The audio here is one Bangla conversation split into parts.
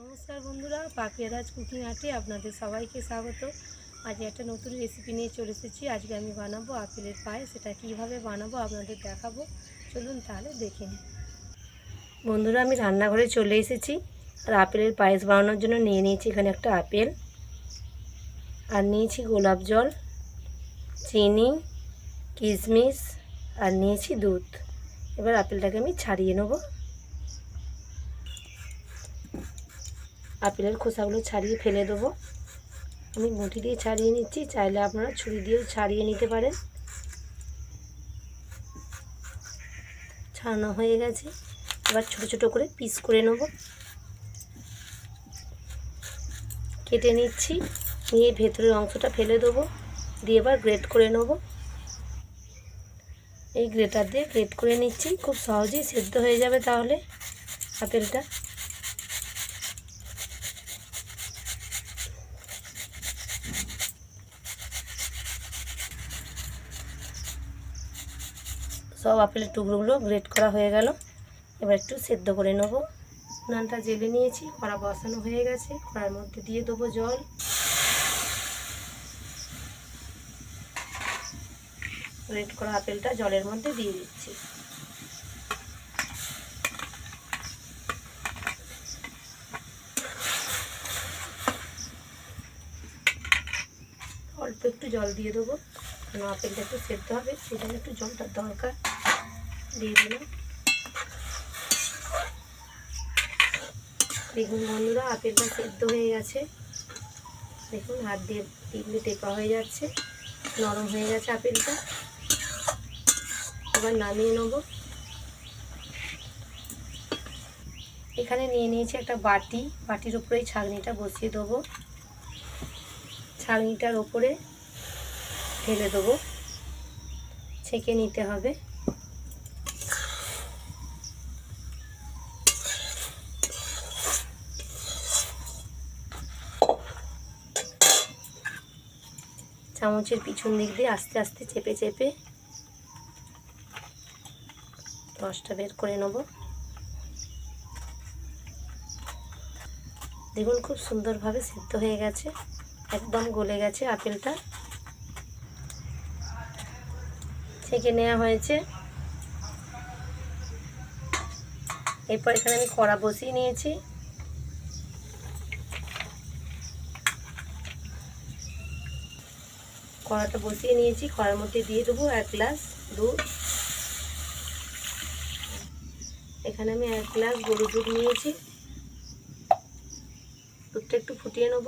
নমস্কার বন্ধুরা পাখিয়ারাজ কুকিং আর্টে আপনাদের সবাইকে স্বাগত। আজ একটা নতুন রেসিপি নিয়ে চলে এসেছি। আজকে আমি বানাবো আপেলের পায়েস সেটা কীভাবে বানাবো আপনাদের দেখাবো। চলুন তাহলে দেখে নিন বন্ধুরা, আমি রান্নাঘরে চলে এসেছি। আর আপেলের পায়েস বানানোর জন্য নিয়ে নিয়েছি এখানে একটা আপেল। আর নিয়েছি গোলাপ জল, চিনি, কিশমিশ, আর নিয়েছি দুধ। এবার আপেলটাকে আমি ছাড়িয়ে নেব। আপেলের খোসাগুলো ছাড়িয়ে ফেলে দেবো। আমি মুঠি দিয়ে ছাড়িয়ে নিচ্ছি, চাইলে আপনারা ছুরি দিয়েও ছাড়িয়ে নিতে পারেন। ছাড়ানো হয়ে গেছে। এবার ছোট ছোট করে পিস করে নেব। কেটে নিচ্ছি, নিয়ে ভেতরের অংশটা ফেলে দেবো। দিয়ে এবার গ্রেট করে নেব। এই গ্রেটার দিয়ে গ্রেট করে নিচ্ছি। খুব সহজেই সেদ্ধ হয়ে যাবে তাহলে আপেলটা। সব আপেলের টুকরোগুলো গ্রেট করা হয়ে গেল। এবার একটু সেদ্ধ করে নেব। উনানটা জেলে নিয়েছি, কড়া বসানো হয়ে গেছে। কড়ার মধ্যে দিয়ে দেবো জল। গ্রেট করা আপেলটা জলের মধ্যে দিয়ে দিচ্ছি। অল্প একটু জল দিয়ে দেবো। কারণ আপেলটা একটু সেদ্ধ হবে সেই জন্য একটু জলটার দরকার। দিয়ে দিলাম। দেখুন বন্ধুরা আপেলটা সেদ্ধ হয়ে গেছে। দেখুন, হাত দিয়ে টিপলে টেপা হয়ে যাচ্ছে, নরম হয়ে গেছে আপেলটা এবার নামিয়ে নেব। এখানে নিয়ে নিয়েছি একটা বাটি। বাটির উপরেই ছাগনিটা বসিয়ে দেবো। ছাগনিটার ওপরে ঢেলে দেবো। ছেঁকে নিতে হবে। চামচের পিছন দিক দিয়ে আস্তে আস্তে চেপে চেপে রসটা বের করে নেব। দেখুন খুব সুন্দরভাবে সিদ্ধ হয়ে গেছে, একদম গলে গেছে আপেলটা। ছেঁকে নেওয়া হয়েছে। এরপর এখানে আমি কড়া বসিয়ে নিয়েছি। কড়াটা বসিয়ে নিয়েছি। কড়ার মধ্যে দিয়ে দেবো এক গ্লাস দুধ। এখানে আমি এক গ্লাস গরু দুধ নিয়েছি। দুধটা একটু ফুটিয়ে নেব।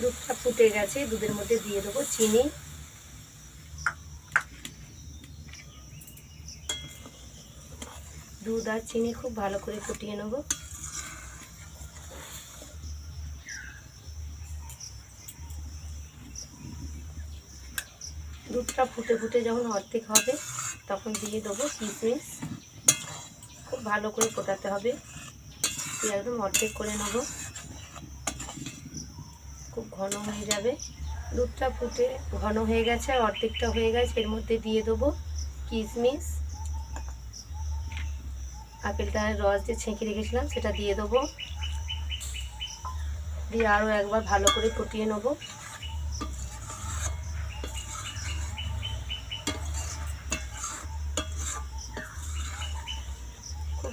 দুধটা ফুটে গেছে, দুধের মধ্যে দিয়ে দেবো চিনি। দুধ আর চিনি খুব ভালো করে ফুটিয়ে নেব। দুধটা ফুটে ফুটে যখন অর্ধেক হবে, তখন দিয়ে দেবো কিশমিশ খুব ভালো করে ফোটাতে হবে। একদম অর্ধেক করে নেব। খুব ঘন হয়ে যাবে। দুধটা ফুটে ঘন হয়ে গেছে আর অর্ধেকটা হয়ে গেছে। এর মধ্যে দিয়ে দেবো কিশমিশ আপেলটার রস যে ছেঁকে রেখেছিলাম, সেটা দিয়ে দেবো। দিয়ে আরও একবার ভালো করে ফুটিয়ে নেব।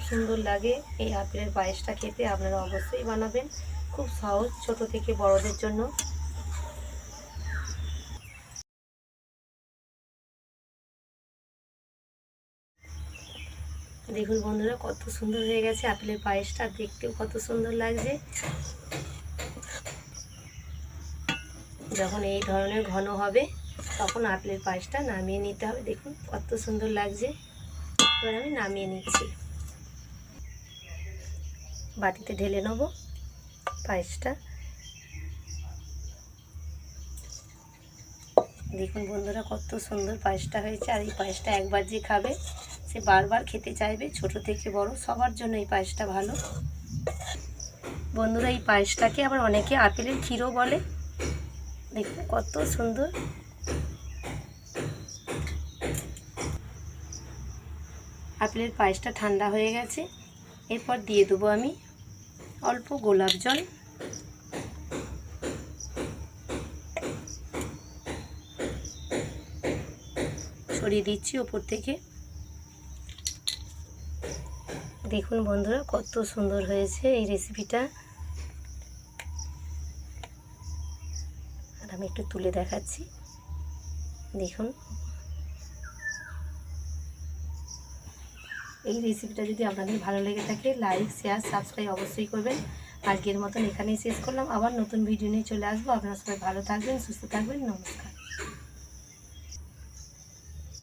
সুন্দর লাগে এই আপেলের পায়েসটা খেতে, আপনারা অবশ্যই বানাবেন। খুব সহজ, ছোট থেকে বড়দের জন্য। দেখুন বন্ধুরা, কত সুন্দর হয়ে গেছে আপেলের পায়েসটা, দেখতেও কত সুন্দর লাগছে। যখন এই ধরনের ঘন হবে, তখন আপেলের পায়েসটা নামিয়ে নিতে হবে। দেখুন কত সুন্দর লাগছে। এবার আমি নামিয়ে নিচ্ছি। বাটিতে ঢেলে নেব পায়েসটা। দেখুন বন্ধুরা কত সুন্দর পায়েসটা হয়েছে, আর এই পায়েসটা একবার যে খাবে, সে বারবার খেতে চাইবে, ছোট থেকে বড়, সবার জন্য এই পায়েসটা ভালো। বন্ধুরা এই পায়েসটাকে আবার অনেকে আপেলের ক্ষীরও বলে। দেখুন কত সুন্দর। আপেলের পায়েসটা ঠান্ডা হয়ে গেছে, এরপর দিয়ে দেবো আমি অল্প গোলাপ জল। ছড়িয়ে দিচ্ছি ওপর থেকে। দেখুন বন্ধুরা, কত সুন্দর হয়েছে এই রেসিপিটা আর আমি একটু তুলে দেখাচ্ছি। দেখুন। এই রেসিপিটা যদি আপনাদের ভালো লেগে থাকে লাইক শেয়ার সাবস্ক্রাইব অবশ্যই করবেন। আজকের মতন এখানেই শেষ করলাম। আবার নতুন ভিডিও নিয়ে চলে আসব। আপনারা সবাই ভালো থাকবেন, সুস্থ থাকবেন। নমস্কার।